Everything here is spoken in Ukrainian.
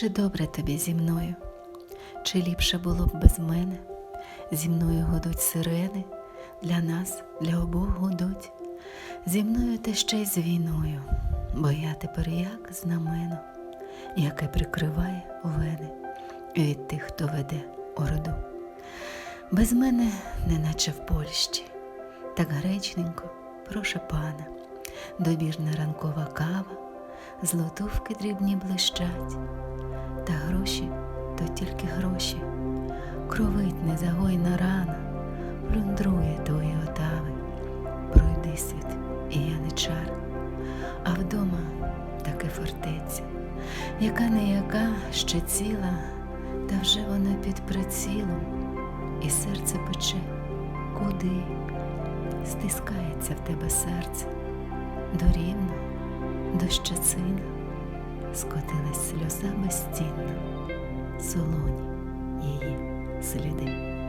Чи добре тобі зі мною? Чи ліпше було б без мене? Зі мною гудуть сирени, для нас, для обох гудуть. Зі мною ти ще й з війною, бо я тепер як знамено, яке прикриває вени від тих, хто веде орду. Без мене, неначе в Польщі, так гречненько, прошу пана, добіжна ранкова кава, злотувки дрібні блищать, та гроші то тільки гроші, кровить незагойна рана, плюндрує твої отави, пройди світ, і я не чар, а вдома таки фортеця, яка не яка ще ціла, та вже вона під прицілом, і серце пече, куди стискається в тебе серце, до рівна, до щацина, скотилась сльоза безцінна, солоні її сліди.